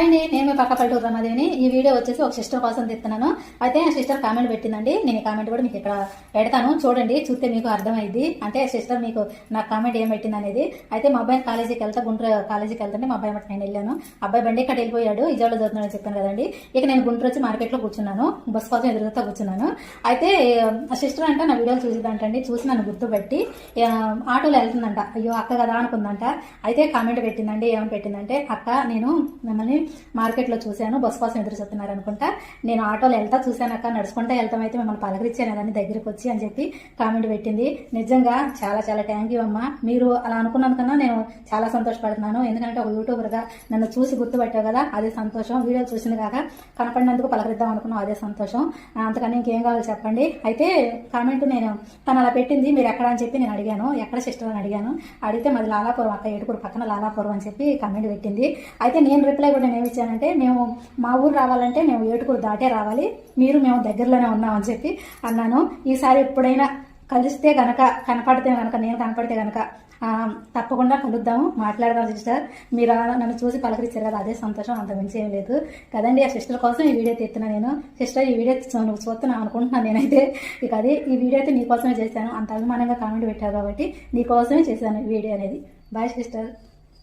And నేను మీ పక్క పల్లెటూరు రమాదేవిని. ఈ వీడియో వచ్చేసి ఒక సిస్టర్ కోసం తెస్తున్నాను. అయితే ఆ సిస్టర్ కామెంట్ పెట్టిందండి. నేను ఈ కామెంట్ కూడా మీకు ఇక్కడ పెడతాను. చూడండి చూస్తే మీకు అర్థమైంది అంటే సిస్టర్ మీకు నాకు కామెంట్ ఏం పెట్టింది అనేది. అయితే మా అబ్బాయి కాలేజీకి వెళ్తా గుంటూరు కాలేజీకి వెళ్తుంటే మా అబ్బాయి మట్టి నేను వెళ్ళాను. అబ్బాయి బండి ఇక్కడ వెళ్ళిపోయాడు? ఇజాలో చదువుతున్నాడు చెప్పాను కదండి. ఇక నేను గుంటూరు వచ్చి మార్కెట్లో కూర్చున్నాను. బస్ కోసం ఎదురుగా కూర్చున్నాను. అయితే ఆ సిస్టర్ అంటే నా వీడియోలు చూసిందంటండి. చూసి నన్ను గుర్తుపెట్టి ఆటోలో వెళ్తుందంట. అయ్యో అక్క కదా అనుకుందంట. అయితే కామెంట్ పెట్టిందండి. ఏమని పెట్టిందంటే అక్క నేను మిమ్మల్ని మార్కెట్లో చూశాను బస్ కోసం ఎదురు చూస్తున్నారు అనుకుంటా. నేను ఆటోలో వెళ్తా చూశాను అక్క నడుచుకుంటా వెళ్తాం అయితే మిమ్మల్ని పలకరించాను దాన్ని దగ్గరికి వచ్చి అని చెప్పి కామెంట్ పెట్టింది. నిజంగా చాలా చాలా థ్యాంక్ యూ అమ్మా. మీరు అలా అనుకున్నందుకన్నా నేను చాలా సంతోషపడుతున్నాను. ఎందుకంటే ఒక యూట్యూబర్గా నన్ను చూసి గుర్తుపెట్టావు కదా అదే సంతోషం. వీడియో చూసింది కాక కనపడినందుకు పలకరిద్దాం అనుకున్నాం అదే సంతోషం. అంతకన్నా ఇంకేం కావాలో చెప్పండి. అయితే కామెంట్ నేను తను అలా పెట్టింది మీరు ఎక్కడ అని చెప్పి నేను అడిగాను. ఎక్కడ సిస్టర్ అని అడిగాను. అడిగితే మాది లాలాపురం అక్క ఏడుగురు పక్కన లాలాపురం అని చెప్పి కామెంట్ పెట్టింది. అయితే నేను రిప్లై కూడా నేను ఏమి ఇచ్చానంటే మేము మా ఊరు రావాలంటే మేము ఏటుకూరు దాటే రావాలి. మీరు మేము దగ్గరలోనే ఉన్నామని చెప్పి అన్నాను. ఈసారి ఎప్పుడైనా కలిస్తే గనక కనపడితే గనక నేను కనపడితే గనక తప్పకుండా కలుద్దాము. మాట్లాడదాం సిస్టర్. మీరు నన్ను చూసి పలకరించారు కదా అదే సంతోషం అంత మించి ఏం లేదు. కదండి ఆ సిస్టర్ కోసం ఈ వీడియో తెస్తున్నా నేను. సిస్టర్ ఈ వీడియో నువ్వు చూస్తున్నావు అనుకుంటున్నాను నేనైతే. ఇక అది ఈ వీడియో అయితే నీకోసమే చేశాను. అంత అభిమానంగా కామెంట్ పెట్టావు కాబట్టి నీకోసమే చేశాను ఈ వీడియో అనేది. Bye sister.